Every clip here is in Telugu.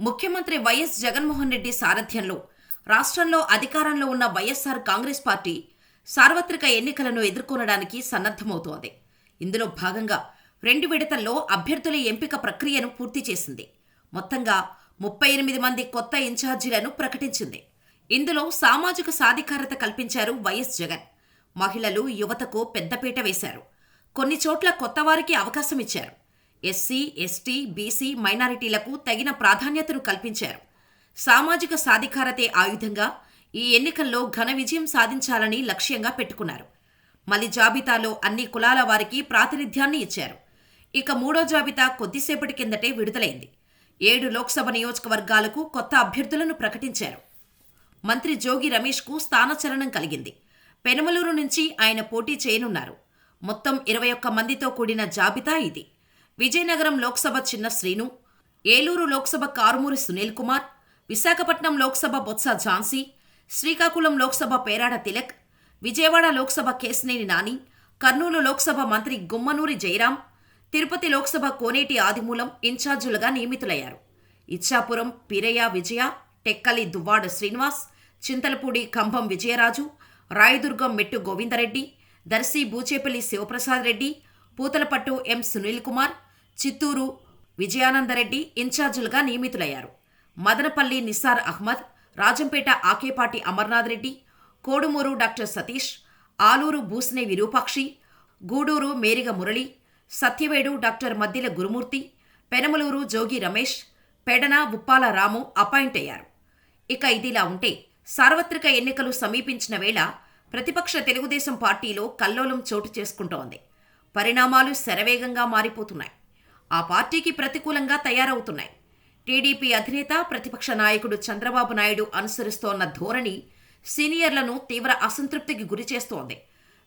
ముఖ్యమంత్రి వైఎస్ జగన్మోహన్ రెడ్డి సారథ్యంలో రాష్ట్రంలో అధికారంలో ఉన్న వైఎస్ఆర్ కాంగ్రెస్ పార్టీ సార్వత్రిక ఎన్నికలను ఎదుర్కొనడానికి సన్నద్ధమవుతోంది. ఇందులో భాగంగా రెండు విడతల్లో అభ్యర్థుల ఎంపిక ప్రక్రియను పూర్తి చేసింది. మొత్తంగా ముప్పై ఎనిమిది మంది కొత్త ఇన్ఛార్జీలను ప్రకటించింది. ఇందులో సామాజిక సాధికారత కల్పించారు వైఎస్ జగన్. మహిళలు యువతకు పెద్దపీట వేశారు. కొన్ని చోట్ల కొత్తవారికి అవకాశం ఇచ్చారు. ఎస్సీ ఎస్టీ బీసీ మైనారిటీలకు తగిన ప్రాధాన్యతను కల్పించారు. సామాజిక సాధికారతే ఆయుధంగా ఈ ఎన్నికల్లో ఘన విజయం సాధించాలని లక్ష్యంగా పెట్టుకున్నారు. మలి జాబితాలో అన్ని కులాల వారికి ప్రాతినిధ్యాన్ని ఇచ్చారు. ఇక మూడో జాబితా కొద్దిసేపటి కిందటే విడుదలైంది. ఏడు లోక్సభ నియోజకవర్గాలకు కొత్త అభ్యర్థులను ప్రకటించారు. మంత్రి జోగి రమేష్కు స్థానచలనం కలిగింది. పెనమలూరు నుంచి ఆయన పోటీ చేయనున్నారు. మొత్తం ఇరవై ఒక్క మందితో కూడిన జాబితా ఇది. విజయనగరం లోక్సభ చిన్న శ్రీను ఏలూరు లోక్సభ కారుమూరి సునీల్ కుమార్ విశాఖపట్నం లోక్సభ బొత్స ఝాన్సీ శ్రీకాకుళం లోక్సభ పేరాడ తిలక్ విజయవాడ లోక్సభ కేసినేని నాని కర్నూలు లోక్సభ మంత్రి గుమ్మనూరి జయరాం తిరుపతి లోక్సభ కోనేటి ఆదిమూలం ఇన్ఛార్జీలుగా నియమితులయ్యారు. ఇచ్చాపురం పిరయ్య విజయ టెక్కలి దువ్వాడ శ్రీనివాస్ చింతలపూడి కంభం విజయరాజు రాయదుర్గం మెట్టు గోవిందరెడ్డి దర్శి బూచేపల్లి శివప్రసాద్ రెడ్డి పూతలపట్టు ఎం సునీల్ కుమార్ చిత్తూరు విజయానందరెడ్డి ఇన్ఛార్జీలుగా నియమితులయ్యారు. Madanapalle Nisar Ahmed Rajampet Akepati Amarnath Reddy Kodumur doctor Satish Alur Busine Virupakshi Gudur Meriga Murali Satyavedu doctor Maddila Gurumurthy Penamaluru Jogi Ramesh Pedana Uppala Ramu appoint అయ్యారు. ఇక ఇదిలా ఉంటే సార్వత్రిక ఎన్నికలు సమీపించిన వేళ ప్రతిపక్ష తెలుగుదేశం పార్టీలో కల్లోలం చోటు చేసుకుంటోంది. పరిణామాలు శరవేగంగా మారిపోతున్నాయి. ఆ పార్టీకి ప్రతికూలంగా తయారవుతున్నాయి. టీడీపీ అధినేత ప్రతిపక్ష నాయకుడు చంద్రబాబు నాయుడు అనుసరిస్తోన్న ధోరణి సీనియర్లను తీవ్ర అసంతృప్తికి గురిచేస్తోంది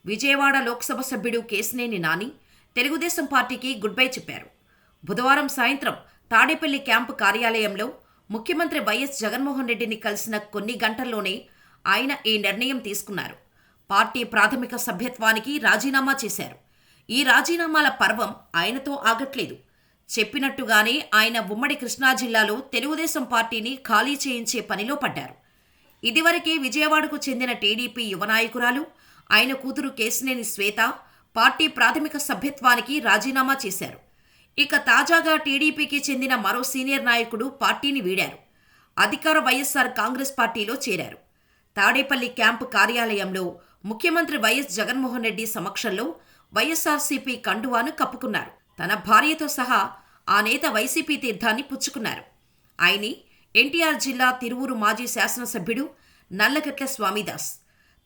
విజయవాడ లోక్సభ సభ్యుడు కేసినేని నాని తెలుగుదేశం పార్టీకి గుడ్ బై చెప్పారు. బుధవారం సాయంత్రం తాడేపల్లి క్యాంపు కార్యాలయంలో ముఖ్యమంత్రి వైఎస్ జగన్మోహన్ రెడ్డిని కలిసిన కొన్ని గంటల్లోనే ఆయన ఈ నిర్ణయం తీసుకున్నారు. పార్టీ ప్రాథమిక సభ్యత్వానికి రాజీనామా చేశారు. ఈ రాజీనామాల పర్వం ఆయనతో ఆగట్లేదు. చెప్పినట్టుగానే ఆయన ఉమ్మడి కృష్ణా జిల్లాలో తెలుగుదేశం పార్టీని ఖాళీ చేయించే పనిలో పడ్డారు. ఇదివరకే విజయవాడకు చెందిన టీడీపీ యువ నాయకురాలు ఆయన కూతురు కేసినేని శ్వేత పార్టీ ప్రాథమిక సభ్యత్వానికి రాజీనామా చేశారు. ఇక తాజాగా టీడీపీకి చెందిన మరో సీనియర్ నాయకుడు పార్టీని వీడారు. అధికార వైఎస్ఆర్ కాంగ్రెస్ పార్టీలో చేరారు. తాడేపల్లి క్యాంపు కార్యాలయంలో ముఖ్యమంత్రి వైఎస్ జగన్మోహన్ రెడ్డి సమక్షంలో వైఎస్ఆర్సీపీ కండువాను కప్పుకున్నారు. తన భార్యతో సహా ఆ నేత వైసీపీ తీర్థాన్ని పుచ్చుకున్నారు. ఆయని ఎన్టీఆర్ జిల్లా తిరువురు మాజీ శాసనసభ్యుడు నల్లగట్ల స్వామిదాస్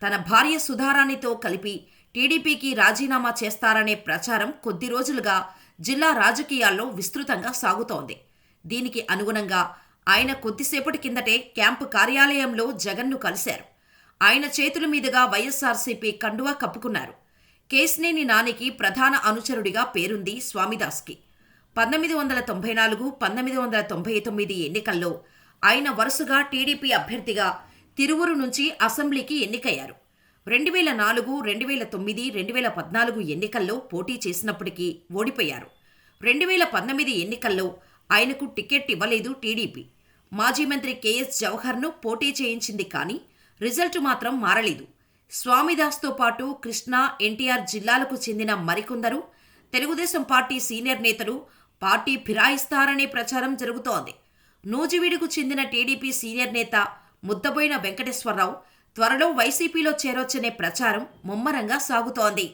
తన భార్య సుధారాణితో కలిపి టీడీపీకి రాజీనామా చేస్తారనే ప్రచారం కొద్ది రోజులుగా జిల్లా రాజకీయాల్లో విస్తృతంగా సాగుతోంది. దీనికి అనుగుణంగా ఆయన కొద్దిసేపటి కిందటే క్యాంపు కార్యాలయంలో జగన్ను కలిశారు. ఆయన చేతుల మీదుగా వైఎస్ఆర్సీపీ కండువా కప్పుకున్నారు. కేసినేని నానికి ప్రధాన అనుచరుడిగా పేరుంది స్వామిదాస్కి. పంతొమ్మిది వందల తొంభై నాలుగు పంతొమ్మిది వందల తొంభై తొమ్మిది ఎన్నికల్లో ఆయన వరుసగా టీడీపీ అభ్యర్థిగా తిరువురు నుంచి అసెంబ్లీకి ఎన్నికయ్యారు. రెండు వేల నాలుగు రెండు వేల తొమ్మిది రెండు వేల పద్నాలుగు ఎన్నికల్లో పోటీ చేసినప్పటికీ ఓడిపోయారు. రెండు వేల పంతొమ్మిది ఎన్నికల్లో ఆయనకు టికెట్ ఇవ్వలేదు టీడీపీ. మాజీ మంత్రి కెఎస్ జవహర్ను పోటీ చేయించింది కానీ రిజల్ట్ మాత్రం మారలేదు. స్వామిదాస్తో పాటు కృష్ణా ఎన్టీఆర్ జిల్లాలకు చెందిన మరికొందరు. తెలుగుదేశం పార్టీ సీనియర్ నేతలు పార్టీ ఫిరాయిస్తారనే ప్రచారం జరుగుతోంది. నూజివీడుకు చెందిన టీడీపీ సీనియర్ నేత ముద్దబోయిన వెంకటేశ్వరరావు త్వరలో వైసీపీలో చేరొచ్చనే ప్రచారం ముమ్మరంగా సాగుతోంది.